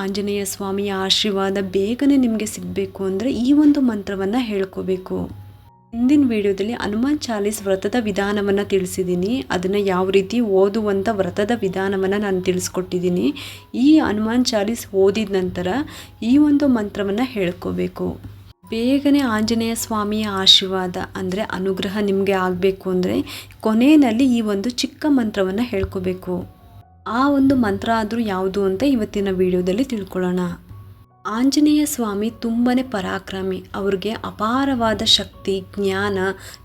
ಆಂಜನೇಯ ಸ್ವಾಮಿಯ ಆಶೀರ್ವಾದ ಬೇಗನೆ ನಿಮಗೆ ಸಿಗಬೇಕು ಅಂದರೆ ಈ ಒಂದು ಮಂತ್ರವನ್ನು ಹೇಳ್ಕೋಬೇಕು. ಹಿಂದಿನ ವಿಡಿಯೋದಲ್ಲಿ ಹನುಮಾನ್ ಚಾಲೀಸ್ ವ್ರತದ ವಿಧಾನವನ್ನು ತಿಳಿಸಿದ್ದೀನಿ. ಅದನ್ನು ಯಾವ ರೀತಿ ಓದುವಂಥ ವ್ರತದ ವಿಧಾನವನ್ನು ನಾನು ತಿಳಿಸ್ಕೊಟ್ಟಿದ್ದೀನಿ. ಈ ಹನುಮಾನ್ ಚಾಲೀಸ್ ಓದಿದ ನಂತರ ಈ ಒಂದು ಮಂತ್ರವನ್ನು ಹೇಳ್ಕೋಬೇಕು. ಬೇಗನೆ ಆಂಜನೇಯ ಸ್ವಾಮಿಯ ಆಶೀರ್ವಾದ ಅಂದರೆ ಅನುಗ್ರಹ ನಿಮಗೆ ಆಗಬೇಕು ಅಂದರೆ ಕೊನೆಯಲ್ಲಿ ಈ ಒಂದು ಚಿಕ್ಕ ಮಂತ್ರವನ್ನು ಹೇಳ್ಕೋಬೇಕು. ಆ ಒಂದು ಮಂತ್ರ ಆದರೂ ಯಾವುದು ಅಂತ ಇವತ್ತಿನ ವಿಡಿಯೋದಲ್ಲಿ ತಿಳ್ಕೊಳ್ಳೋಣ. ಆಂಜನೇಯ ಸ್ವಾಮಿ ತುಂಬಾ ಪರಾಕ್ರಮಿ. ಅವ್ರಿಗೆ ಅಪಾರವಾದ ಶಕ್ತಿ, ಜ್ಞಾನ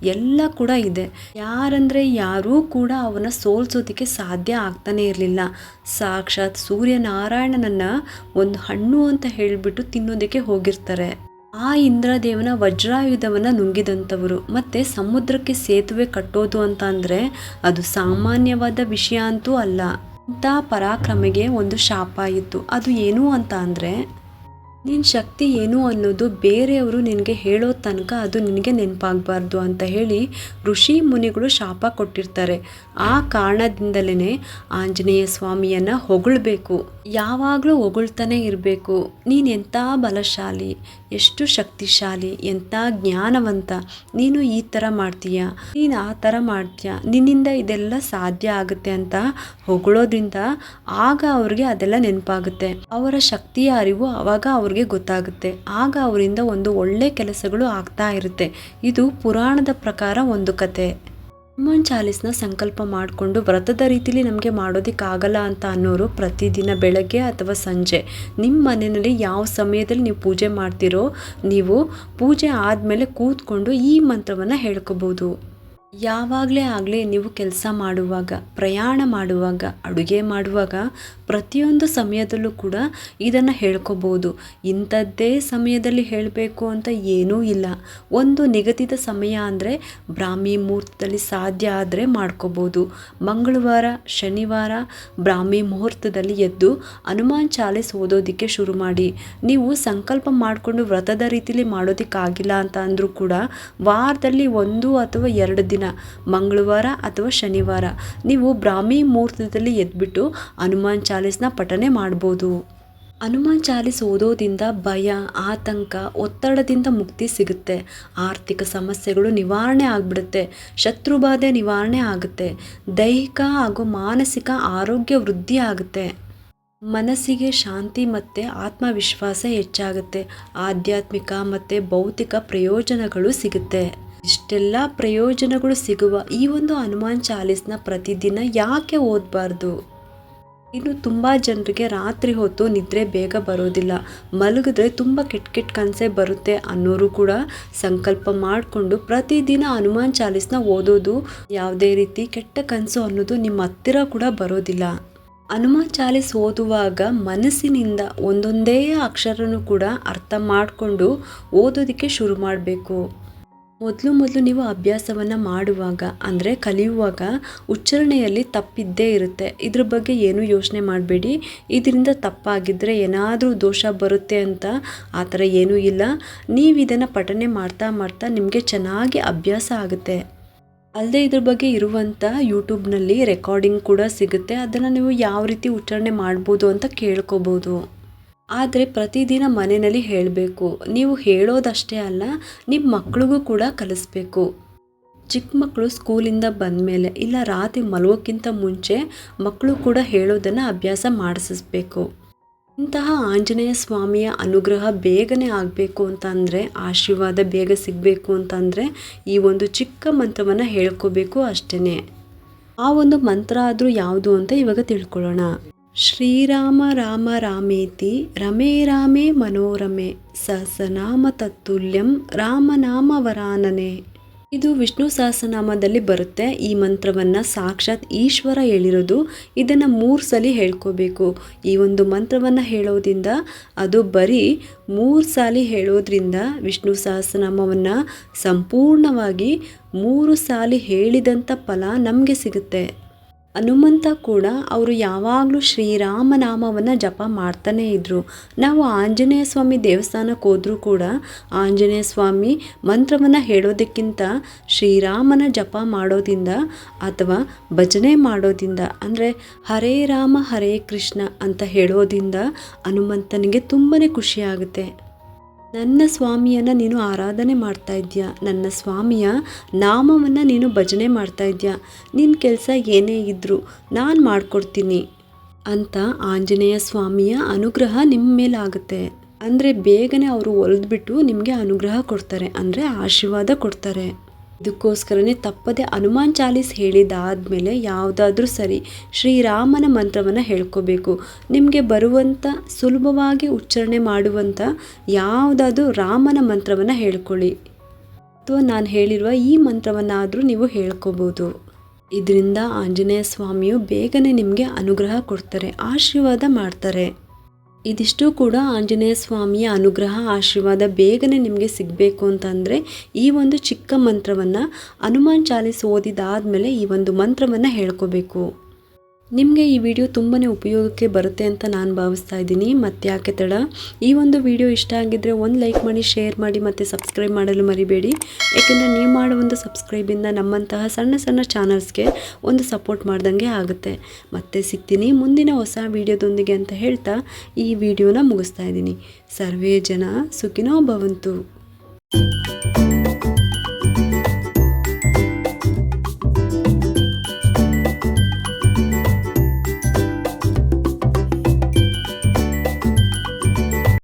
ಎಲ್ಲ ಕೂಡ ಇದೆ. ಯಾರಂದರೆ ಯಾರೂ ಕೂಡ ಅವನ ಸೋಲ್ಸೋದಕ್ಕೆ ಸಾಧ್ಯ ಆಗ್ತಾನೇ ಇರಲಿಲ್ಲ. ಸಾಕ್ಷಾತ್ ಸೂರ್ಯನಾರಾಯಣನನ್ನು ಒಂದು ಹಣ್ಣು ಅಂತ ಹೇಳಿಬಿಟ್ಟು ತಿನ್ನೋದಕ್ಕೆ ಹೋಗಿರ್ತಾರೆ. ಆ ಇಂದ್ರದೇವನ ವಜ್ರಾಯುಧವನ್ನು ನುಂಗಿದಂಥವರು. ಮತ್ತು ಸಮುದ್ರಕ್ಕೆ ಸೇತುವೆ ಕಟ್ಟೋದು ಅಂತ ಅಂದರೆ ಅದು ಸಾಮಾನ್ಯವಾದ ವಿಷಯ ಅಂತೂ ಅಲ್ಲ. ಇಂಥ ಪರಾಕ್ರಮಿಗೆ ಒಂದು ಶಾಪ ಇತ್ತು. ಅದು ಏನು ಅಂತ ಅಂದರೆ ನಿನ್ನ ಶಕ್ತಿ ಏನು ಅನ್ನೋದು ಬೇರೆಯವರು ನಿನಗೆ ಹೇಳೋ ತನಕ ಅದು ನಿನಗೆ ನೆನಪಾಗಬಾರ್ದು ಅಂತ ಹೇಳಿ ಋಷಿ ಮುನಿಗಳು ಶಾಪ ಕೊಟ್ಟಿರ್ತಾರೆ. ಆ ಕಾರಣದಿಂದಲೇ ಆಂಜನೇಯ ಸ್ವಾಮಿಯನ್ನು ಹೊಗಳ್ಬೇಕು. ಯಾವಾಗಲೂ ಹೊಗಳ್ತಾನೆ ಇರಬೇಕು. ನೀನು ಎಂಥ ಬಲಶಾಲಿ, ಎಷ್ಟು ಶಕ್ತಿಶಾಲಿ ಎಂಥ ಜ್ಞಾನವಂತ, ನೀನು ಈ ಥರ ಮಾಡ್ತೀಯ? ನೀನು ಆ ಥರ ಮಾಡ್ತೀಯ? ನಿನ್ನಿಂದ ಇದೆಲ್ಲ ಸಾಧ್ಯ ಆಗುತ್ತೆ ಅಂತ ಹೊಗಳೋದ್ರಿಂದ ಆಗ ಅವ್ರಿಗೆ ಅದೆಲ್ಲ ನೆನಪಾಗುತ್ತೆ. ಅವರ ಶಕ್ತಿಯ ಅರಿವು ಆವಾಗ ಅವ್ರಿಗೆ ಗೊತ್ತಾಗುತ್ತೆ. ಆಗ ಅವರಿಂದ ಒಂದು ಒಳ್ಳೆ ಕೆಲಸಗಳು ಆಗ್ತಾ ಇರುತ್ತೆ. ಇದು ಪುರಾಣದ ಪ್ರಕಾರ ಒಂದು ಕತೆ. ಹನುಮಾನ್ ಚಾಲೀಸ್ನ ಸಂಕಲ್ಪ ಮಾಡಿಕೊಂಡು ವ್ರತದ ರೀತಿಲಿ ನಮಗೆ ಮಾಡೋದಕ್ಕಾಗಲ್ಲ ಅಂತ ಅನ್ನೋರು ಪ್ರತಿದಿನ ಬೆಳಗ್ಗೆ ಅಥವಾ ಸಂಜೆ. ನಿಮ್ಮ ಮನೆಯಲ್ಲಿ ಯಾವ ಸಮಯದಲ್ಲಿ ನೀವು ಪೂಜೆ ಮಾಡ್ತೀರೋ ನೀವು ಪೂಜೆ ಆದಮೇಲೆ ಕೂತ್ಕೊಂಡು ಈ ಮಂತ್ರವನ್ನು ಹೇಳ್ಕೋಬೋದು. ಯಾವಾಗಲೇ ಆಗಲಿ ನೀವು ಕೆಲಸ ಮಾಡುವಾಗ, ಪ್ರಯಾಣ ಮಾಡುವಾಗ, ಅಡುಗೆ ಮಾಡುವಾಗ ಪ್ರತಿಯೊಂದು ಸಮಯದಲ್ಲೂ ಕೂಡ ಇದನ್ನು ಹೇಳ್ಕೋಬೋದು. ಇಂಥದ್ದೇ ಸಮಯದಲ್ಲಿ ಹೇಳಬೇಕು ಅಂತ ಏನೂ ಇಲ್ಲ. ಒಂದು ನಿಗದಿತ ಸಮಯ ಅಂದರೆ ಬ್ರಾಹ್ಮಿ ಮುಹೂರ್ತದಲ್ಲಿ ಸಾಧ್ಯ ಆದರೆ ಮಾಡ್ಕೋಬೋದು. ಮಂಗಳವಾರ, ಶನಿವಾರ ಬ್ರಾಹ್ಮಿ ಮುಹೂರ್ತದಲ್ಲಿ ಎದ್ದು ಹನುಮಾನ್ ಚಾಲೀಸ್ ಓದೋದಕ್ಕೆ ಶುರು ಮಾಡಿ. ನೀವು ಸಂಕಲ್ಪ ಮಾಡಿಕೊಂಡು ವ್ರತದ ರೀತಿಯಲ್ಲಿ ಮಾಡೋದಕ್ಕಾಗಿಲ್ಲ ಅಂತ ಅಂದರೂ ಕೂಡ ವಾರದಲ್ಲಿ ಒಂದು ಅಥವಾ ಎರಡು ಮಂಗಳವಾರ ಅಥವಾ ಶನಿವಾರ. ನೀವು ಬ್ರಾಹ್ಮಿ ಮುಹೂರ್ತದಲ್ಲಿ ಎದ್ಬಿಟ್ಟು ಹನುಮಾನ್ ಚಾಲೀಸ್ನ ಪಠನೆ ಮಾಡ್ಬೋದು. ಹನುಮಾನ್ ಚಾಲೀಸ್ ಓದೋದಿಂದ ಭಯ, ಆತಂಕ, ಒತ್ತಡದಿಂದ ಮುಕ್ತಿ ಸಿಗುತ್ತೆ. ಆರ್ಥಿಕ ಸಮಸ್ಯೆಗಳು ನಿವಾರಣೆ ಆಗಿಬಿಡುತ್ತೆ. ಶತ್ರುಬಾಧೆ ನಿವಾರಣೆ ಆಗುತ್ತೆ. ದೈಹಿಕ ಹಾಗೂ ಮಾನಸಿಕ ಆರೋಗ್ಯ ವೃದ್ಧಿ ಆಗುತ್ತೆ. ಮನಸ್ಸಿಗೆ ಶಾಂತಿ ಮತ್ತು ಆತ್ಮವಿಶ್ವಾಸ ಹೆಚ್ಚಾಗುತ್ತೆ. ಆಧ್ಯಾತ್ಮಿಕ ಮತ್ತು ಭೌತಿಕ ಪ್ರಯೋಜನಗಳು ಸಿಗುತ್ತೆ. ಇಷ್ಟೆಲ್ಲ ಪ್ರಯೋಜನಗಳು ಸಿಗುವ ಈ ಒಂದು ಹನುಮಾನ್ ಚಾಲೀಸ್ನ ಪ್ರತಿದಿನ ಯಾಕೆ ಓದಬಾರ್ದು? ಇನ್ನು ತುಂಬ ಜನರಿಗೆ ರಾತ್ರಿ ಹೊತ್ತು ನಿದ್ರೆ ಬೇಗ ಬರೋದಿಲ್ಲ. ಮಲಗಿದ್ರೆ ತುಂಬ ಕೆಟ್ಟ ಕೆಟ್ಟ ಕನಸೆ ಬರುತ್ತೆ ಅನ್ನೋರು ಕೂಡ ಸಂಕಲ್ಪ ಮಾಡಿಕೊಂಡು ಪ್ರತಿದಿನ ಹನುಮಾನ್ ಚಾಲೀಸ್ನ ಓದೋದು ಯಾವುದೇ ರೀತಿ ಕೆಟ್ಟ ಕನಸು ಅನ್ನೋದು ನಿಮ್ಮ ಹತ್ತಿರ ಕೂಡ ಬರೋದಿಲ್ಲ. ಹನುಮಾನ್ ಚಾಲೀಸ್ ಓದುವಾಗ ಮನಸ್ಸಿನಿಂದ ಒಂದೊಂದೇ ಅಕ್ಷರನೂ ಕೂಡ ಅರ್ಥ ಮಾಡಿಕೊಂಡು ಓದೋದಕ್ಕೆ ಶುರು ಮಾಡಬೇಕು. ಮೊದಲು ಮೊದಲು ನೀವು ಅಭ್ಯಾಸವನ್ನು ಮಾಡುವಾಗ, ಅಂದರೆ ಕಲಿಯುವಾಗ ಉಚ್ಚಾರಣೆಯಲ್ಲಿ ತಪ್ಪಿದ್ದೇ ಇರುತ್ತೆ. ಇದ್ರ ಬಗ್ಗೆ ಏನೂ ಯೋಚನೆ ಮಾಡಬೇಡಿ. ಇದರಿಂದ ತಪ್ಪಾಗಿದ್ದರೆ ಏನಾದರೂ ದೋಷ ಬರುತ್ತೆ ಅಂತ ಆ ಥರ ಏನೂ ಇಲ್ಲ. ನೀವು ಇದನ್ನು ಪಠನೆ ಮಾಡ್ತಾ ಮಾಡ್ತಾ ನಿಮಗೆ ಚೆನ್ನಾಗಿ ಅಭ್ಯಾಸ ಆಗುತ್ತೆ. ಅಲ್ಲದೆ ಇದ್ರ ಬಗ್ಗೆ ಇರುವಂಥ ಯೂಟ್ಯೂಬ್ನಲ್ಲಿ ರೆಕಾರ್ಡಿಂಗ್ ಕೂಡ ಸಿಗುತ್ತೆ. ಅದನ್ನು ನೀವು ಯಾವ ರೀತಿ ಉಚ್ಚಾರಣೆ ಮಾಡ್ಬೋದು ಅಂತ ಕೇಳ್ಕೊಬೋದು. ಆದರೆ ಪ್ರತಿದಿನ ಮನೆಯಲ್ಲಿ ಹೇಳಬೇಕು. ನೀವು ಹೇಳೋದಷ್ಟೇ ಅಲ್ಲ ನಿಮ್ಮ ಮಕ್ಕಳಿಗೂ ಕೂಡ ಕಲಿಸ್ಬೇಕು. ಚಿಕ್ಕ ಮಕ್ಕಳು ಸ್ಕೂಲಿಂದ ಬಂದಮೇಲೆ ಇಲ್ಲ ರಾತ್ರಿ ಮಲಗೋಕ್ಕಿಂತ ಮುಂಚೆ ಮಕ್ಕಳು ಕೂಡ ಹೇಳೋದನ್ನು ಅಭ್ಯಾಸ ಮಾಡಿಸಬೇಕು ಇಂತಹ ಆಂಜನೇಯ ಸ್ವಾಮಿಯ ಅನುಗ್ರಹ ಬೇಗನೆ ಆಗಬೇಕು ಅಂತಂದರೆ, ಆಶೀರ್ವಾದ ಬೇಗ ಸಿಗಬೇಕು ಅಂತಂದರೆ ಈ ಒಂದು ಚಿಕ್ಕ ಮಂತ್ರವನ್ನು ಹೇಳ್ಕೋಬೇಕು ಅಷ್ಟೇ ಆ ಒಂದು ಮಂತ್ರ ಆದರೂ ಯಾವುದು ಅಂತ ಇವಾಗ ತಿಳ್ಕೊಳ್ಳೋಣ. ಶ್ರೀರಾಮ ರಾಮ ರಾಮೇತಿ ರಮೇ ರಾಮೇ ಮನೋರಮೆ ಸಹಸನಾಮ ತತ್ತುಲ್ಯಂ ರಾಮನಾಮ ವರಾನನೆ ಇದು ವಿಷ್ಣು ಸಹಸ್ರನಾಮದಲ್ಲಿ ಬರುತ್ತೆ. ಈ ಮಂತ್ರವನ್ನು ಸಾಕ್ಷಾತ್ ಈಶ್ವರ ಹೇಳಿರೋದು. ಇದನ್ನು ಮೂರು ಸಲ ಹೇಳ್ಕೋಬೇಕು. ಈ ಒಂದು ಮಂತ್ರವನ್ನು ಹೇಳೋದ್ರಿಂದ ಅದು ಬರೀ ಮೂರು ಸಾಲಿ ಹೇಳೋದ್ರಿಂದ ವಿಷ್ಣು ಸಹಸ್ರನಾಮವನ್ನು ಸಂಪೂರ್ಣವಾಗಿ ಮೂರು ಸಾಲಿ ಹೇಳಿದಂಥ ಫಲ ನಮಗೆ ಸಿಗುತ್ತೆ. ಹನುಮಂತ ಕೂಡ ಅವರು ಯಾವಾಗಲೂ ಶ್ರೀರಾಮನಾಮವನ್ನು ಜಪ ಮಾಡ್ತಾನೇ ಇದ್ದರು ನಾವು ಆಂಜನೇಯ ಸ್ವಾಮಿ ದೇವಸ್ಥಾನಕ್ಕೆ ಹೋದರೂ ಕೂಡ ಆಂಜನೇಯ ಸ್ವಾಮಿ ಮಂತ್ರವನ್ನು ಹೇಳೋದಕ್ಕಿಂತ ಶ್ರೀರಾಮನ ಜಪ ಮಾಡೋದಿಂದ ಅಥವಾ ಭಜನೆ ಮಾಡೋದಿಂದ ಅಂದರೆ ಹರೇ ರಾಮ ಹರೇ ಕೃಷ್ಣ ಅಂತ ಹೇಳೋದಿಂದ ಹನುಮಂತನಿಗೆ ತುಂಬಾ ಖುಷಿಯಾಗುತ್ತೆ ನನ್ನ ಸ್ವಾಮಿಯನ್ನು ನೀನು ಆರಾಧನೆ ಮಾಡ್ತಾ ಇದ್ದೀಯ ನನ್ನ ಸ್ವಾಮಿಯ ನಾಮವನ್ನು ನೀನು ಭಜನೆ ಮಾಡ್ತಾ ಇದ್ದೀಯ ನಿನ್ನ ಕೆಲಸ ಏನೇ ಇದ್ದರೂ ನಾನು ಮಾಡಿಕೊಡ್ತೀನಿ ಅಂತ ಆಂಜನೇಯ ಸ್ವಾಮಿಯ ಅನುಗ್ರಹ ನಿಮ್ಮ ಮೇಲಾಗುತ್ತೆ ಅಂದರೆ ಬೇಗನೆ ಅವರು ಒಲಿದ್ಬಿಟ್ಟು ನಿಮಗೆ ಅನುಗ್ರಹ ಕೊಡ್ತಾರೆ, ಅಂದರೆ ಆಶೀರ್ವಾದ ಕೊಡ್ತಾರೆ. ಇದಕ್ಕೋಸ್ಕರನೇ ತಪ್ಪದೆ ಹನುಮಾನ್ ಚಾಲೀಸ್ ಹೇಳಿದಾದ್ಮೇಲೆ ಯಾವುದಾದ್ರೂ ಸರಿ ಶ್ರೀರಾಮನ ಮಂತ್ರವನ್ನು ಹೇಳ್ಕೋಬೇಕು. ನಿಮಗೆ ಬರುವಂಥ ಸುಲಭವಾಗಿ ಉಚ್ಚಾರಣೆ ಮಾಡುವಂಥ ಯಾವುದಾದ್ರೂ ರಾಮನ ಮಂತ್ರವನ್ನು ಹೇಳ್ಕೊಳ್ಳಿ. ಅಥವಾ ನಾನು ಹೇಳಿರುವ ಈ ಮಂತ್ರವನ್ನಾದರೂ ನೀವು ಹೇಳ್ಕೋಬೋದು. ಇದರಿಂದ ಆಂಜನೇಯ ಸ್ವಾಮಿಯು ಬೇಗನೆ ನಿಮಗೆ ಅನುಗ್ರಹ ಕೊಡ್ತಾರೆ, ಆಶೀರ್ವಾದ ಮಾಡ್ತಾರೆ. ಇದಿಷ್ಟು ಕೂಡ ಆಂಜನೇಯ ಸ್ವಾಮಿಯ ಅನುಗ್ರಹ, ಆಶೀರ್ವಾದ ಬೇಗನೆ ನಿಮಗೆ ಸಿಗಬೇಕು ಅಂತಂದರೆ ಈ ಒಂದು ಚಿಕ್ಕ ಮಂತ್ರವನ್ನು ಹನುಮಾನ್ ಚಾಲೀಸ್ ಓದಿದಾದಮೇಲೆ ಈ ಒಂದು ಮಂತ್ರವನ್ನು ಹೇಳ್ಕೋಬೇಕು. ನಿಮಗೆ ಈ ವಿಡಿಯೋ ತುಂಬಾ ಉಪಯೋಗಕ್ಕೆ ಬರುತ್ತೆ ಅಂತ ನಾನು ಭಾವಿಸ್ತಾ ಇದ್ದೀನಿ. ಮತ್ತೆ ಯಾಕೆ ತಡ? ಈ ಒಂದು ವಿಡಿಯೋ ಇಷ್ಟ ಆಗಿದ್ದರೆ ಒಂದು ಲೈಕ್ ಮಾಡಿ, ಶೇರ್ ಮಾಡಿ ಮತ್ತು ಸಬ್ಸ್ಕ್ರೈಬ್ ಮಾಡಲು ಮರಿಬೇಡಿ. ಏಕೆಂದರೆ ನೀವು ಮಾಡೋ ಒಂದು ಸಬ್ಸ್ಕ್ರೈಬಿಂದ ನಮ್ಮಂತಹ ಸಣ್ಣ ಸಣ್ಣ ಚಾನಲ್ಸ್ಗೆ ಒಂದು ಸಪೋರ್ಟ್ ಮಾಡ್ದಂಗೆ ಆಗುತ್ತೆ. ಮತ್ತೆ ಸಿಗ್ತೀನಿ ಮುಂದಿನ ಹೊಸ ವಿಡಿಯೋದೊಂದಿಗೆ ಅಂತ ಹೇಳ್ತಾ ಈ ವಿಡಿಯೋನ ಮುಗಿಸ್ತಾ ಇದ್ದೀನಿ. ಸರ್ವೇ ಜನ ಸುಖಿನೋ ಭವಂತು.